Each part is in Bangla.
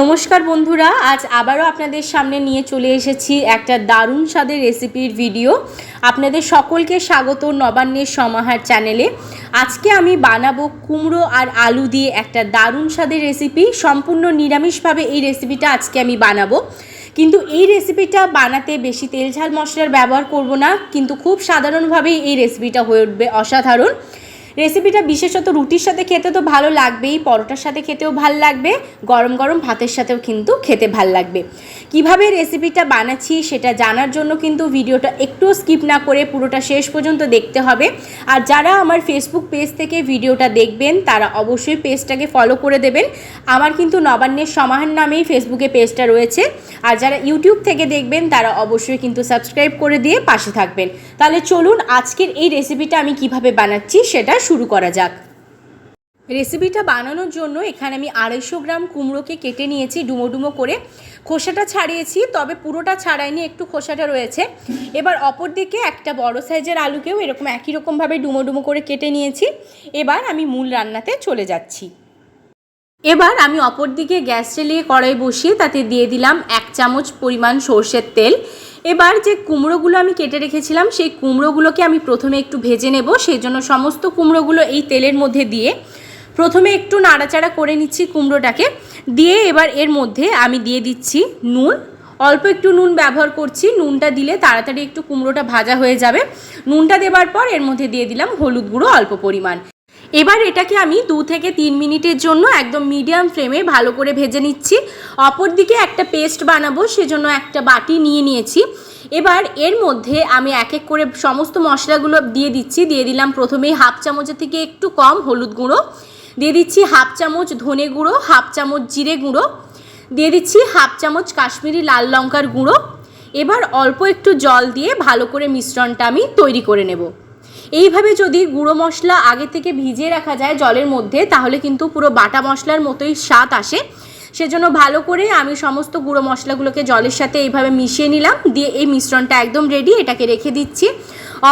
নমস্কার বন্ধুরা, আজ আবারও আপনাদের সামনে নিয়ে চলে এসেছি একটা দারুণ স্বাদের রেসিপির ভিডিও। আপনাদের সকলকে স্বাগত নবান্নের সমাহার চ্যানেলে। আজকে আমি বানাবো কুমড়ো আর আলু দিয়ে একটা দারুণ স্বাদের রেসিপি। সম্পূর্ণ নিরামিষভাবে এই রেসিপিটা আজকে আমি বানাবো। কিন্তু এই রেসিপিটা বানাতে বেশি তেল ঝাল মশলার ব্যবহার করব না, কিন্তু খুব সাধারণভাবেই এই রেসিপিটা হয়ে উঠবে অসাধারণ। রেসিপিটা বিশেষত রুটির সাথে খেতে তো ভালো লাগবেই, পরোটার সাথে খেতেও ভালো লাগবে, গরম গরম ভাতের সাথেও কিন্তু খেতে ভালো লাগবে। কীভাবে রেসিপিটা বানাচ্ছি সেটা জানার জন্য কিন্তু ভিডিওটা একটু স্কিপ না করে পুরোটা শেষ পর্যন্ত দেখতে হবে। আর যারা আমার ফেসবুক পেজ থেকে ভিডিওটা দেখবেন, তারা অবশ্যই পেজটাকে ফলো করে দেবেন। আমার কিন্তু নবান্নের সমাহার নামেই ফেসবুকে পেজটা রয়েছে। আর যারা ইউটিউব থেকে দেখবেন, তারা অবশ্যই কিন্তু সাবস্ক্রাইব করে দিয়ে পাশে থাকবেন। তাহলে চলুন আজকের এই রেসিপিটা আমি কীভাবে বানাচ্ছি সেটা শুরু করা যাক। রেসিপিটা বানানোর জন্য এখানে আমি আড়াইশো গ্রাম কুমড়োকে কেটে নিয়েছি ডুমো ডুমো করে। খোসাটা ছাড়িয়েছি, তবে পুরোটা ছাড়াইনি, একটু খোসাটা রয়েছে। এবার অপর দিকে একটা বড় সাইজের আলুকেও এরকম একই রকমভাবে ডুমো ডুমো করে কেটে নিয়েছি। এবার আমি মূল রান্নাতে চলে যাচ্ছি। এবার আমি অপর দিকে গ্যাস চালিয়ে কড়াই বসিয়ে তাতে দিয়ে দিলাম এক চামচ পরিমাণ সর্ষের তেল। এবার যে কুমড়োগুলো আমি কেটে রেখেছিলাম, সেই কুমড়োগুলোকে আমি প্রথমে একটু ভেজে নেব। সেই জন্য সমস্ত কুমড়োগুলো এই তেলের মধ্যে দিয়ে প্রথমে একটু নাড়াচাড়া করে নিচ্ছি কুমড়োটাকে। দিয়ে এবার এর মধ্যে আমি দিয়ে দিচ্ছি নুন। অল্প একটু নুন ব্যবহার করছি। নুনটা দিলে তাড়াতাড়ি একটু কুমড়োটা ভাজা হয়ে যাবে। নুনটা দেবার পর এর মধ্যে দিয়ে দিলাম হলুদ গুঁড়ো অল্প পরিমাণ। এবার এটাকে আমি দু থেকে তিন মিনিটের জন্য একদম মিডিয়াম ফ্লেমে ভালো করে ভেজে নিচ্ছি। অপর দিকে একটা পেস্ট বানাবো, সেজন্য একটা বাটি নিয়ে নিয়েছি। এবার এর মধ্যে আমি এক এক করে সমস্ত মশলাগুলো দিয়ে দিচ্ছি। দিয়ে দিলাম প্রথমেই হাফ চামচের থেকে একটু কম হলুদ গুঁড়ো। দিয়ে দিচ্ছি হাফ চামচ ধনে গুঁড়ো, হাফ চামচ জিরে গুঁড়ো। দিয়ে দিচ্ছি হাফ চামচ কাশ্মীরি লাল লঙ্কার গুঁড়ো। এবার অল্প একটু জল দিয়ে ভালো করে মিশ্রণটা আমি তৈরি করে নেব। এইভাবে যদি গুঁড়ো মশলা আগে থেকে ভিজিয়ে রাখা যায় জলের মধ্যে, তাহলে কিন্তু পুরো বাটা মশলার মতোই স্বাদ আসে। সেজন্য ভালো করে আমি সমস্ত গুঁড়ো মশলাগুলোকে জলের সাথে এইভাবে মিশিয়ে নিলাম, দিয়ে এই মিশ্রণটা একদম রেডি এটাকে রেখে দিচ্ছি।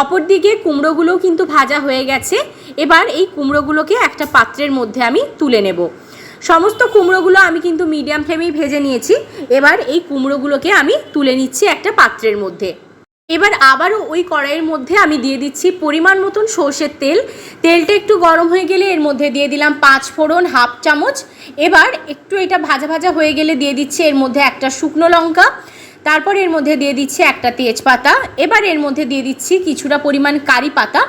অপরদিকে কুমড়োগুলোও কিন্তু ভাজা হয়ে গেছে। এবার এই কুমড়োগুলোকে একটা পাত্রের মধ্যে আমি তুলে নেব। সমস্ত কুমড়োগুলো আমি কিন্তু মিডিয়াম ফ্লেমেই ভেজে নিয়েছি। এবার এই কুমড়োগুলোকে আমি তুলে নিচ্ছি একটা পাত্রের মধ্যে। এবার আবারও ওই কড়াইয়ের মধ্যে আমি দিয়ে দিচ্ছি পরিমাণ মতন সর্ষের তেল। তেলটা একটু গরম হয়ে গেলে এর মধ্যে দিয়ে দিলাম পাঁচ ফোড়ন, হাফ চামচ। এবার একটু এটা ভাজা ভাজা হয়ে গেলে দিয়ে দিচ্ছি এর মধ্যে একটা শুকনো লঙ্কা। তারপর এর মধ্যে দিয়ে দিচ্ছি একটা তেজপাতা। এবার এর মধ্যে দিয়ে দিচ্ছি কিছুটা পরিমাণ কারি পাতা।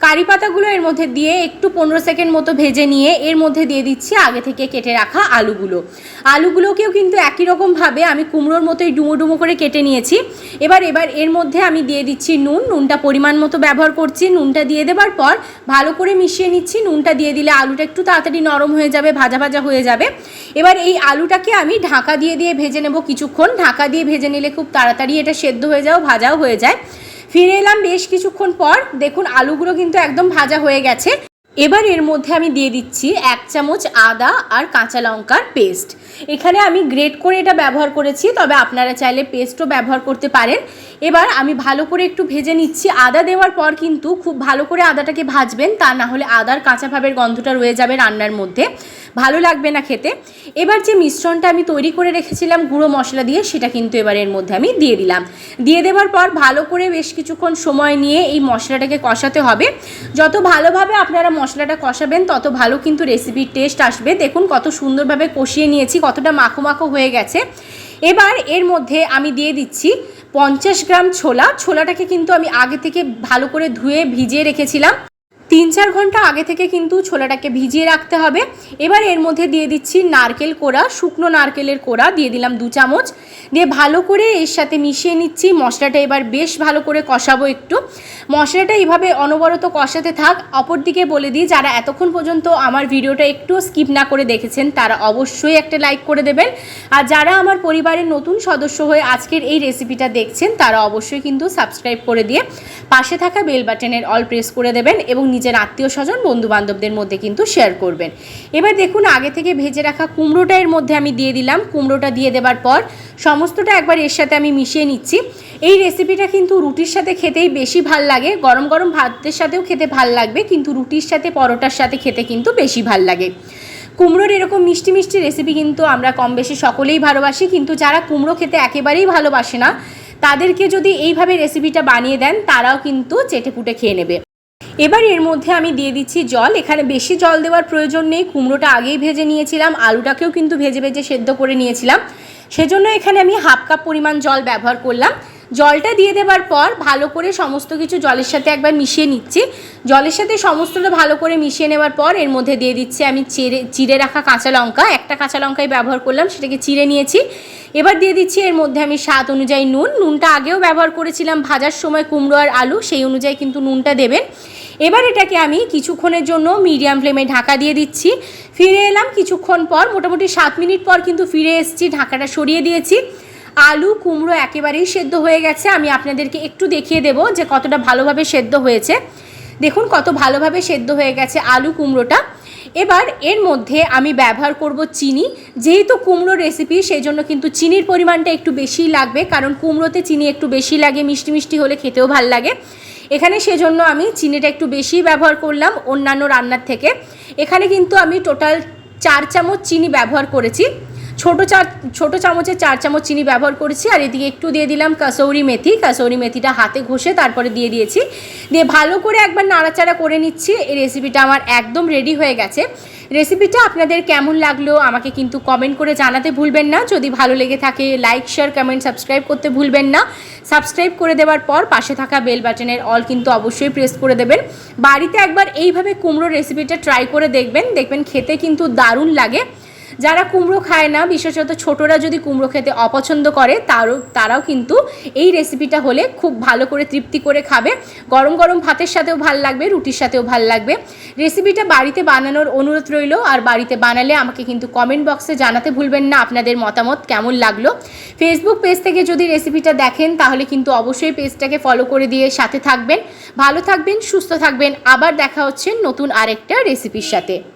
কারি পাতাগুলো এর মধ্যে দিয়ে একটু পনেরো সেকেন্ড মতো ভেজে নিয়ে এর মধ্যে দিয়ে দিচ্ছি আগে থেকে কেটে রাখা আলুগুলো। আলুগুলোকেও কিন্তু একই রকমভাবে আমি কুমড়োর মতোই ডুমো ডুমো করে কেটে নিয়েছি। এবার এবার এর মধ্যে আমি দিয়ে দিচ্ছি নুন। নুনটা পরিমাণ মতো ব্যবহার করছি। নুনটা দিয়ে দেবার পর ভালো করে মিশিয়ে নিচ্ছি। নুনটা দিয়ে দিলে আলুটা একটু তাড়াতাড়ি নরম হয়ে যাবে, ভাজা ভাজা হয়ে যাবে। এবার এই আলুটাকে আমি ঢাকা দিয়ে দিয়ে ভেজে নেব কিছুক্ষণ। ঢাকা দিয়ে ভেজে নিলে খুব তাড়াতাড়ি এটা সেদ্ধ হয়ে যাও, ভাজাও হয়ে যায়। ফিরে এলাম বেশ কিছুক্ষণ পর। দেখুন, আলুগুলো কিন্তু একদম ভাজা হয়ে গেছে। এবার এর মধ্যে আমি দিয়ে দিচ্ছি এক চামচ আদা আর কাঁচা লঙ্কার পেস্ট। এখানে আমি গ্রেট করে এটা ব্যবহার করেছি, তবে আপনারা চাইলে পেস্টও ব্যবহার করতে পারেন। এবার আমি ভালো করে একটু ভেজে নিচ্ছি। আদা দেওয়ার পর কিন্তু খুব ভালো করে আদাটাকে ভাজবেন, তা না হলে আদার কাঁচা ভাবের গন্ধটা রয়ে যাবে রান্নার মধ্যে। ভালো লাগবে না খেতে। এবার যে মিশ্রণটা আমি তৈরি করে রেখেছিলাম গুঁড়ো মশলা দিয়ে, সেটা কিন্তু এবার এর মধ্যে আমি দিয়ে দিলাম। দিয়ে দেওয়ার পর ভালো করে বেশ কিছুক্ষণ সময় নিয়ে এই মশলাটাকে কষাতে হবে। যত ভালোভাবে আপনারা মশলাটা কষাবেন, তত ভালো কিন্তু রেসিপির টেস্ট আসবে। দেখুন কত সুন্দরভাবে কষিয়ে নিয়েছি, কতটা মাখো মাখো হয়ে গেছে। এবার এর মধ্যে আমি দিয়ে দিচ্ছি পঞ্চাশ গ্রাম ছোলা। ছোলাটাকে কিন্তু আমি আগে থেকে ভালো করে ধুয়ে ভিজিয়ে রেখেছিলাম। তিন চার ঘণ্টা আগে থেকে কিন্তু ছোলাটাকে ভিজিয়ে রাখতে হবে। এবার এর মধ্যে দিয়ে দিচ্ছি নারকেল কোড়া, শুকনো নারকেলের কোড়া, দিয়ে দিলাম দু চামচ। দিয়ে ভালো করে এর সাথে মিশিয়ে নিচ্ছি। মশলাটা এবার বেশ ভালো করে কষাবো একটু। মশলাটা এইভাবে অনবরত কষাতে থাক। অপরদিকে বলে দিই, যারা এতক্ষণ পর্যন্ত আমার ভিডিওটা একটু স্কিপ না করে দেখেছেন, তারা অবশ্যই একটা লাইক করে দেবেন। আর যারা আমার পরিবারের নতুন সদস্য হয়ে আজকের এই রেসিপিটা দেখছেন, তারা অবশ্যই কিন্তু সাবস্ক্রাইব করে দিয়ে পাশে থাকা বেল বাটনের অল প্রেস করে দেবেন এবং নিজের আত্মীয় স্বজন বন্ধু বান্ধবদের মধ্যে কিন্তু শেয়ার করবেন। এবার দেখুন, আগে থেকে ভেজে রাখা কুমড়োটা এর মধ্যে আমি দিয়ে দিলাম। কুমড়োটা দিয়ে দেবার পর সমস্তটা একবার এর সাথে আমি মিশিয়ে নিচ্ছি। এই রেসিপিটা কিন্তু রুটির সাথে খেতেই বেশি ভালো লাগে। গরম গরম ভাতের সাথেও খেতে ভালো লাগবে, কিন্তু রুটির সাথে, পরোটার সাথে খেতে কিন্তু বেশি ভালো লাগে। কুমড়োর এরকম মিষ্টি মিষ্টি রেসিপি কিন্তু আমরা কম বেশি সকলেই ভালোবাসি, কিন্তু যারা কুমড়ো খেতে একেবারেই ভালোবাসে না, তাদেরকে যদি এইভাবে রেসিপিটা বানিয়ে দেন, তারাও কিন্তু চেটেপুটে খেয়ে নেবে। এবার এর মধ্যে আমি দিয়ে দিচ্ছি জল। এখানে বেশি জল দেওয়ার প্রয়োজন নেই। কুমড়োটা আগেই ভেজে নিয়েছিলাম, আলুটাকেও কিন্তু ভেজে ভেজে সেদ্ধ করে নিয়েছিলাম। সেজন্য এখানে আমি হাফ কাপ পরিমাণ জল ব্যবহার করলাম। জলটা দিয়ে দেওয়ার পর ভালো করে সমস্ত কিছু জলের সাথে একবার মিশিয়ে নিচ্ছি। জলের সাথে সমস্তটা ভালো করে মিশিয়ে নেওয়ার পর এর মধ্যে দিয়ে দিচ্ছি আমি চিড়ে চিড়ে রাখা কাঁচা লঙ্কা। একটা কাঁচা লঙ্কাই ব্যবহার করলাম, সেটাকে চিড়ে নিয়েছি। এবার দিয়ে দিচ্ছি এর মধ্যে আমি স্বাদ অনুযায়ী নুন। নুনটা আগেও ব্যবহার করেছিলাম, ভাজার সময় কুমড়ো আর আলু, সেই অনুযায়ী কিন্তু নুনটা দেবেন। এবার এটাকে আমি কিছুক্ষণের জন্য মিডিয়াম ফ্লেমে ঢাকা দিয়ে দিচ্ছি। ফিরে এলাম, কিছুক্ষণ পর, মোটামুটি সাত মিনিট পর কিন্তু ফিরে এসেছি, ঢাকাটা সরিয়ে দিয়েছি। আলু, কুমড়ো একেবারেই সেদ্ধ হয়ে গেছে। আমি আপনাদেরকে একটু দেখিয়ে দেবো যে কতটা ভালোভাবে সেদ্ধ হয়েছে। দেখুন কত ভালোভাবে সেদ্ধ হয়ে গেছে আলু, কুমড়োটা। এবার এর মধ্যে আমি ব্যবহার করব চিনি। যেহেতু কুমড়ো রেসিপি সেই জন্য কিন্তু চিনির পরিমাণটা একটু বেশিই লাগবে, কারণ কুমড়োতে চিনি একটু বেশি লাগে, মিষ্টি মিষ্টি হলে খেতেও ভালো লাগে। এখানে সেজন্য আমি চিনিটা একটু বেশি ব্যবহার করলাম অন্যান্য রান্নার থেকে। এখানে কিন্তু আমি টোটাল চার চামচ চিনি ব্যবহার করেছি। ছোট চার, ছোটো চামচের চার চামচ চিনি ব্যবহার করেছি, আর এদিকে একটু দিয়ে দিলাম কাসৌরি মেথি। কাসৌরি মেথিটা হাতে ঘষে তারপরে দিয়ে দিয়েছি। দিয়ে ভালো করে একবার নাড়াচাড়া করে নিচ্ছি। এই রেসিপিটা আমার একদম রেডি হয়ে গেছে। রেসিপিটা আপনাদের কেমন লাগল আমাকে কিন্তু কমেন্ট করে জানাতে ভুলবেন না। যদি ভালো লেগে থাকে লাইক শেয়ার কমেন্ট সাবস্ক্রাইব করতে ভুলবেন না। সাবস্ক্রাইব করে দেওয়ার পর পাশে থাকা বেল বাটনের অল কিন্তু অবশ্যই প্রেস করে দেবেন। বাড়িতে একবার এইভাবে কুমড়ো রেসিপিটা ট্রাই করে দেখবেন। দেখবেন খেতে কিন্তু দারুণ লাগে। যারা কুমড়ো খায় না, বিশেষত ছোটরা যদি কুমড়ো খেতে অপছন্দ করে, তারও, তারাও কিন্তু এই রেসিপিটা হলে খুব ভালো করে তৃপ্তি করে খাবে। গরম গরম ভাতের সাথেও ভালো লাগবে, রুটির সাথেও ভালো লাগবে। রেসিপিটা বাড়িতে বানানোর অনুরোধ রইল, আর বাড়িতে বানালে আমাকে কিন্তু কমেন্ট বক্সে জানাতে ভুলবেন না আপনাদের মতামত কেমন লাগল। ফেসবুক পেজ থেকে যদি রেসিপিটা দেখেন, তাহলে কিন্তু অবশ্যই পেজটাকে ফলো করে দিয়ে সাথে থাকবেন। ভালো থাকবেন, সুস্থ থাকবেন। আবার দেখা হচ্ছে নতুন আরেকটা রেসিপির সাথে।